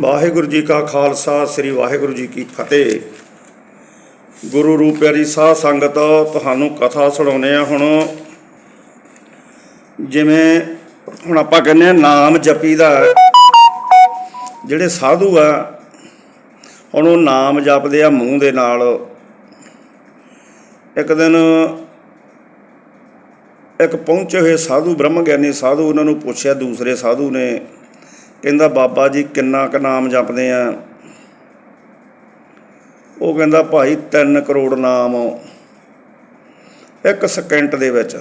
ਵਾਹਿਗੁਰੂ ਜੀ ਕਾ ਖਾਲਸਾ, ਸ੍ਰੀ ਵਾਹਿਗੁਰੂ ਜੀ ਕੀ ਫਤਿਹ। ਗੁਰੂ ਰੂਪ ਪਿਆਰੀ ਸਾਧ ਸੰਗਤ, ਤੁਹਾਨੂੰ ਕਥਾ ਸੁਣਾਉਨੇ ਆ ਹੁਣ। ਜਿਵੇਂ ਹੁਣ ਆਪਾਂ ਕਹਿੰਦੇ ਆ ਨਾਮ ਜਪੀ ਦਾ ਜਿਹੜੇ ਸਾਧੂ ਆ ਹੁਣ ਉਹ ਨਾਮ ਜਪਦੇ ਆ ਮੂੰਹ ਦੇ ਨਾਲ। ਇੱਕ ਦਿਨ ਇੱਕ ਪਹੁੰਚੇ ਹੋਏ ਸਾਧੂ ਬ੍ਰਹਮ ਗਿਆਨੀ ਸਾਧੂ ਉਹਨਾਂ ਨੂੰ ਪੁੱਛਿਆ, ਦੂਸਰੇ ਸਾਧੂ ਨੇ ਕਹਿੰਦਾ, ਬਾਬਾ ਜੀ, ਕਿੰਨਾ ਕੁ ਨਾਮ ਜਪਦੇ ਆ? ਉਹ ਕਹਿੰਦਾ, ਭਾਈ 3 ਕਰੋੜ ਨਾਮ ਇੱਕ ਸਕਿੰਟ ਦੇ ਵਿੱਚ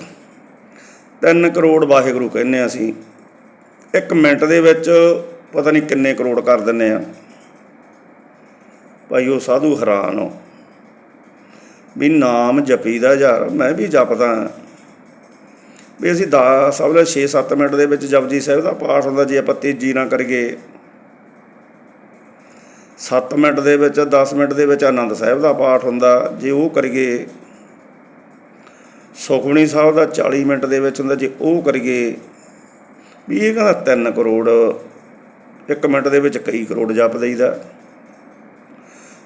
3 ਕਰੋੜ ਵਾਹਿਗੁਰੂ ਕਹਿੰਦੇ ਆ ਅਸੀਂ। ਇੱਕ ਮਿੰਟ ਦੇ ਵਿੱਚ ਪਤਾ ਨਹੀਂ ਕਿੰਨੇ ਕਰੋੜ ਕਰ ਦਿੰਨੇ ਆ। ਭਾਈ, ਉਹ ਸਾਧੂ ਹੈਰਾਨ ਹੋ। ਵੀ ਨਾਮ ਜਪੀਦਾ ਯਾਰ, ਮੈਂ ਵੀ ਜਪਦਾ। ਵੀ ਅਸੀਂ 10 ਸਭ ਤੋਂ 6-7 ਮਿੰਟ ਦੇ ਵਿੱਚ ਜਪਜੀ ਸਾਹਿਬ ਦਾ ਪਾਠ ਹੁੰਦਾ, ਜੇ ਆਪਾਂ ਤੇਜ਼ੀ ਨਾ ਕਰੀਏ। 7 ਮਿੰਟ ਦੇ ਵਿੱਚ 10 ਮਿੰਟ ਦੇ ਵਿੱਚ ਆਨੰਦ ਸਾਹਿਬ ਦਾ ਪਾਠ ਹੁੰਦਾ, ਜੇ ਉਹ ਕਰੀਏ। ਸੁਖਮਣੀ ਸਾਹਿਬ ਦਾ 40 ਮਿੰਟ ਦੇ ਵਿੱਚ ਹੁੰਦਾ, ਜੇ ਉਹ ਕਰੀਏ। ਵੀ ਇਹ ਕਹਿੰਦਾ 3 ਕਰੋੜ, ਇੱਕ ਮਿੰਟ ਦੇ ਵਿੱਚ ਕਈ ਕਰੋੜ ਜਪ ਦਈਦਾ।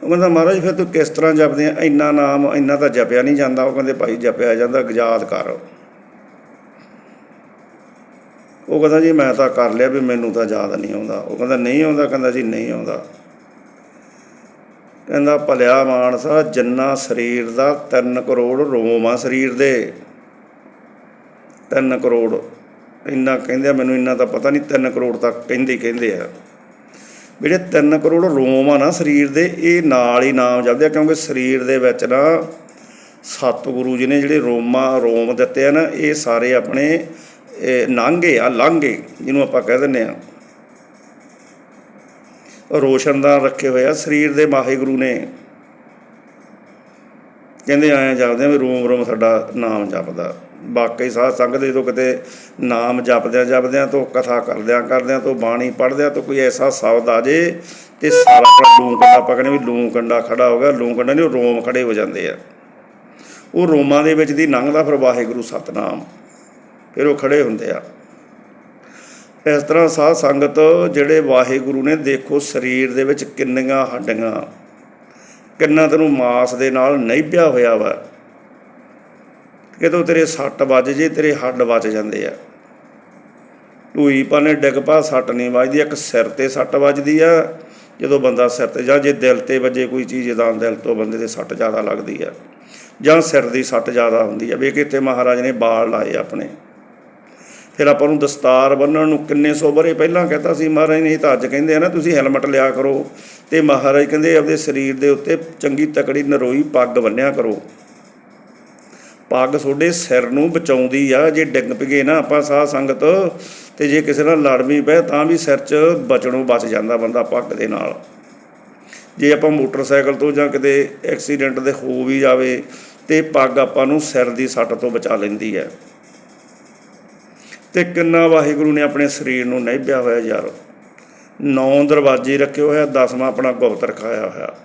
ਉਹ ਕਹਿੰਦਾ, ਮਹਾਰਾਜ, ਫਿਰ ਤੂੰ ਕਿਸ ਤਰ੍ਹਾਂ ਜਪਦੇ ਆ? ਇੰਨਾ ਨਾਮ, ਇੰਨਾ ਤਾਂ ਜਪਿਆ ਨਹੀਂ ਜਾਂਦਾ। ਉਹ ਕਹਿੰਦੇ, ਭਾਈ, ਜਪਿਆ ਜਾਂਦਾ ਯਾਦ ਕਰ। ਉਹ ਕਹਿੰਦਾ ਜੀ ਮੈਂ ਤਾਂ ਕਰ ਲਿਆ ਵੀ ਮੈਨੂੰ ਤਾਂ ਯਾਦ ਨਹੀਂ ਆਉਂਦਾ। ਉਹ ਕਹਿੰਦਾ ਨਹੀਂ ਆਉਂਦਾ, ਕਹਿੰਦਾ ਜੀ ਨਹੀਂ ਆਉਂਦਾ। ਕਹਿੰਦਾ ਭਲਿਆ ਮਾਨਸਾ ਜੰਨਾ ਸਰੀਰ ਦਾ 3 ਕਰੋੜ ਰੋਮ ਆ ਸਰੀਰ ਦੇ। 3 ਕਰੋੜ। ਇੰਨਾ ਕਹਿੰਦੇ ਆ, ਮੈਨੂੰ ਇੰਨਾ ਤਾਂ ਪਤਾ ਨਹੀਂ 3 ਕਰੋੜ ਤੱਕ ਕਹਿੰਦੇ ਕਹਿੰਦੇ ਆ। ਜਿਹੜੇ 3 ਕਰੋੜ ਰੋਮ ਆ ਨਾ ਸਰੀਰ ਦੇ, ਇਹ ਨਾਲ ਹੀ ਨਾਮ ਜਪਦੇ ਆ, ਕਿਉਂਕਿ ਸਰੀਰ ਦੇ ਵਿੱਚ ਨਾ ਸਤਿਗੁਰੂ ਜੀ ਨੇ ਜਿਹੜੇ ਰੋਮਾ, ਰੋਮ ਦਿੱਤੇ ਆ ਨਾ, ਇਹ ਸਾਰੇ ਆਪਣੇ ਨਾਂਗੇ ਆ, ਲਾਂਗੇ, ਜਿਹਨੂੰ ਆਪਾਂ ਕਹਿ ਦਿੰਦੇ ਆ ਰੋਸ਼ਨਦਾਨ ਰੱਖੇ ਹੋਏ ਆ, ਸਰੀਰ ਦੇ ਵਾਹਿਗੁਰੂ ਨੇ। ਕਹਿੰਦੇ ਆਏ ਜਪਦੇ ਵੀ ਰੋਮ ਰੋਮ ਸਾਡਾ ਨਾਮ ਜਪਦਾ। ਬਾਕੀ ਸਾਧ ਸੰਗਤ ਜਦੋਂ ਕਿਤੇ ਨਾਮ ਜਪਦਿਆਂ ਜਪਦਿਆਂ ਤੋਂ ਕਥਾ ਕਰਦਿਆਂ ਕਰਦਿਆਂ ਤੋਂ ਬਾਣੀ ਪੜ੍ਹਦਿਆਂ ਤੋਂ ਕੋਈ ਐਸਾ ਸ਼ਬਦ ਆ ਜੇ ਤੇ ਸਾਰਾ ਆਪਣਾ ਲੂੰ ਕੰਡਾ ਪਕਣੇ ਵੀ ਲੂੰ ਕੰਡਾ ਖੜਾ ਹੋ ਗਿਆ ਲੂੰ ਕੰਡਾ ਨਹੀਂ, ਉਹ ਰੋਮ ਖੜੇ ਹੋ ਜਾਂਦੇ ਆ। ਉਹ ਰੋਮਾਂ ਦੇ ਵਿੱਚ ਦੀ ਲੰਘਦਾ ਫਿਰ ਵਾਹਿਗੁਰੂ ਸਤਨਾਮ। ਫਿਰ ਉਹ ਖੜੇ ਹੁੰਦੇ ਆ। ਇਸ ਤਰ੍ਹਾਂ ਸਾਧ ਸੰਗਤ ਜਿਹੜੇ ਵਾਹਿਗੁਰੂ ਨੇ, ਦੇਖੋ ਸਰੀਰ ਦੇ ਵਿੱਚ ਕਿੰਨੀਆਂ ਹੱਡੀਆਂ, ਕਿੰਨਾ ਤੈਨੂੰ ਮਾਸ ਦੇ ਨਾਲ ਨਹੀਂ ਪਿਆ ਹੋਇਆ ਵਾ। ਕਿਤੋਂ ਤੇਰੇ ਸੱਟ ਵੱਜ ਜੇ, ਤੇਰੇ ਹੱਡ ਵੱਜ ਜਾਂਦੇ ਆ। ਢੂਈ ਪਾਣੇ ਡਿੱਗ ਪਾ, ਸੱਟ ਨਹੀਂ ਵੱਜਦੀ, ਇੱਕ ਸਿਰ ਤੇ ਸੱਟ ਵੱਜਦੀ ਆ। ਜਦੋਂ ਬੰਦਾ ਸਿਰ ਤੇ, ਜਾਂ ਜੇ ਦਿਲ ਤੇ ਵੱਜੇ ਕੋਈ ਚੀਜ਼ ਤਾਂ ਦਿਲ ਤੋਂ ਬੰਦੇ ਦੇ ਸੱਟ ਜ਼ਿਆਦਾ ਲੱਗਦੀ ਆ, ਜਾਂ ਸਿਰ ਦੀ ਸੱਟ ਜ਼ਿਆਦਾ ਹੁੰਦੀ ਆ। ਵੇਖ ਇੱਥੇ ਮਹਾਰਾਜ ਨੇ ਬਾਲ ਲਾਏ ਆਪਣੇ। ਫਿਰ ਆਪਾਂ ਨੂੰ ਦਸਤਾਰ ਬੰਨਣ ਨੂੰ ਕਿੰਨੇ ਸੌ ਬਰੇ ਪਹਿਲਾਂ ਕਹਤਾ ਸੀ, ਮਹਾਰਾਜ ਨੇ ਇਹ ਤਾਂ ਅੱਜ ਕਹਿੰਦੇ ਆ ਨਾ, ਤੁਸੀਂ ਹੈਲਮਟ ਲਿਆ ਕਰੋ। ਤੇ ਮਹਾਰਾਜ ਕਹਿੰਦੇ ਆਪਦੇ ਸਰੀਰ ਦੇ ਉੱਤੇ ਚੰਗੀ ਤਕੜੀ ਨਰੋਈ ਪੱਗ ਬੰਨਿਆ ਕਰੋ। ਪੱਗ ਤੁਹਾਡੇ ਸਿਰ ਨੂੰ ਬਚਾਉਂਦੀ ਆ, ਜੇ ਡਿੱਗ ਪਈਏ ਨਾ ਆਪਾਂ ਸਾਧ ਸੰਗਤ, ਤੇ ਜੇ ਕਿਸੇ ਨਾਲ ਲੜ ਵੀ ਪਏ ਤਾਂ ਵੀ ਸਿਰ 'ਚ ਬਚਣੋਂ ਬਚ ਜਾਂਦਾ ਬੰਦਾ ਪੱਗ ਦੇ ਨਾਲ। ਜੇ ਆਪਾਂ ਮੋਟਰਸਾਈਕਲ ਤੋਂ ਜਾਂ ਕਿਤੇ ਐਕਸੀਡੈਂਟ ਦੇ ਹੋ ਵੀ ਜਾਵੇ, ਤੇ ਪੱਗ ਆਪਾਂ ਨੂੰ ਸਿਰ ਦੀ ਸੱਟ ਤੋਂ ਬਚਾ ਲੈਂਦੀ ਹੈ। ਤੇ ਕਿੰਨਾ ਵਾਹਿਗੁਰੂ ਨੇ ਆਪਣੇ ਸਰੀਰ ਨੂੰ ਨਿਭਿਆ ਹੋਇਆ ਯਾਰ। ਨੌ ਦਰਵਾਜ਼ੇ ਰੱਖੇ ਹੋਏ ਆ, ਦਸਵਾਂ ਆਪਣਾ ਗੁਪਤ ਰਖਾਇਆ ਹੋਇਆ।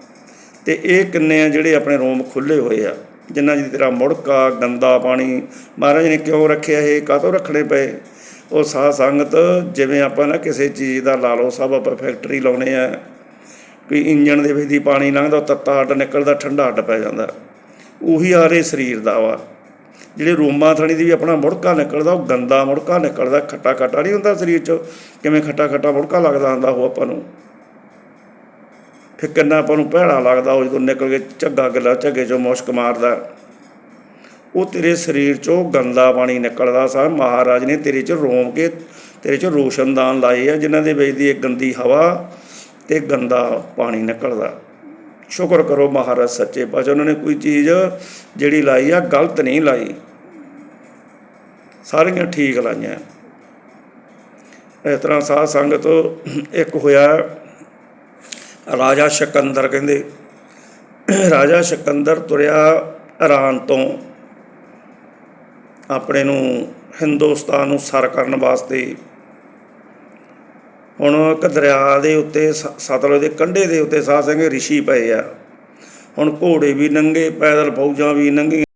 ਤੇ ਇਹ ਕਿੰਨੇ ਆ ਜਿਹੜੇ ਆਪਣੇ ਰੋਮ ਖੁੱਲੇ ਹੋਏ ਆ, ਜਿਨ੍ਹਾਂ ਜੀ ਤੇਰਾ ਮੁੜਕਾ, ਗੰਦਾ ਪਾਣੀ, ਮਹਾਰਾਜ ਨੇ ਕਿਉਂ ਰੱਖਿਆ ਇਹ, ਕਾਹਤੋਂ ਰੱਖਣੇ ਪਏ? ਉਹ ਸਾਧ ਸੰਗਤ, ਜਿਵੇਂ ਆਪਾਂ ਨਾ ਕਿਸੇ ਚੀਜ਼ ਦਾ ਲਾ ਲਓ, ਸਭ ਆਪਾਂ ਫੈਕਟਰੀ ਲਾਉਨੇ ਆ, ਕੋਈ ਇੰਜਣ ਦੇ ਵਿੱਚ ਦੀ ਪਾਣੀ ਲੰਘਦਾ ਉਹ ਤੱਤਾ ਅੱਡ ਨਿਕਲਦਾ, ਠੰਡਾ ਅੱਡ ਪੈ ਜਾਂਦਾ। ਉਹੀ ਆਰੇ ਸਰੀਰ ਦਾ ਵਾ ਜਿਹੜੇ ਰੋਮਾ ਥਣੀ ਦੀ ਵੀ ਆਪਣਾ ਮੁੜਕਾ ਨਿਕਲਦਾ, ਉਹ ਗੰਦਾ ਮੁੜਕਾ ਨਿਕਲਦਾ ਖੱਟਾ ਖੱਟਾ ਨਹੀਂ ਹੁੰਦਾ ਸਰੀਰ 'ਚ, ਕਿਵੇਂ ਖੱਟਾ ਖੱਟਾ ਮੁੜਕਾ ਲੱਗਦਾ ਹੁੰਦਾ ਉਹ ਆਪਾਂ ਨੂੰ। ਫਿਰ ਕਿੰਨਾ ਆਪਾਂ ਨੂੰ ਭੈੜਾ ਲੱਗਦਾ ਉਹ ਜਦੋਂ ਨਿਕਲ ਕੇ ਝੱਗਾ ਗਿੱਲਾ ਝੱਗੇ 'ਚੋਂ ਮੁਸ਼ਕ ਮਾਰਦਾ। ਉਹ ਤੇਰੇ ਸਰੀਰ 'ਚੋਂ ਗੰਦਾ ਪਾਣੀ ਨਿਕਲਦਾ ਸਾ। ਮਹਾਰਾਜ ਨੇ ਤੇਰੇ 'ਚ ਰੋਮ ਕੇ, ਤੇਰੇ 'ਚ ਰੋਸ਼ਨਦਾਨ ਲਾਏ ਆ, ਜਿਨ੍ਹਾਂ ਦੇ ਵਿੱਚ ਦੀ ਇੱਕ ਗੰਦੀ ਹਵਾ ਤੇ ਗੰਦਾ ਪਾਣੀ ਨਿਕਲਦਾ। ਸ਼ੁਕਰ ਕਰੋ ਮਹਾਰਾਜ ਸੱਚੇ ਪਾਤਸ਼ਾਹ, ਉਹਨਾਂ ਨੇ ਕੋਈ ਚੀਜ਼ ਜਿਹੜੀ ਲਾਈ ਆ, ਗਲਤ ਨਹੀਂ ਲਾਈ। ਸਾਰੀਆਂ ਠੀਕ ਲਾਈਆਂ। ਇਸ ਤਰ੍ਹਾਂ ਸਾਧ ਸੰਗਤ ਇੱਕ ਹੋਇਆ, ਰਾਜਾ ਸ਼ਕੰਦਰ ਕਹਿੰਦੇ, ਰਾਜਾ ਸ਼ਕੰਦਰ ਤੁਰਿਆ ਇਰਾਨ ਤੋਂ ਆਪਣੇ ਨੂੰ ਹਿੰਦੁਸਤਾਨ ਨੂੰ ਸਰ ਕਰਨ ਵਾਸਤੇ। ਹੁਣ ਇੱਕ ਦਰਿਆ ਦੇ ਉੱਤੇ ਸ- ਸਤਲੁਜ ਦੇ ਕੰਢੇ ਦੇ ਉੱਤੇ ਸਾਧ ਸਿੰਘ ਰਿਸ਼ੀ ਪਏ ਆ। ਹੁਣ ਘੋੜੇ ਵੀ ਨੰਗੇ, ਪੈਦਲ ਫੌਜਾਂ ਵੀ ਨੰਗੀਆਂ।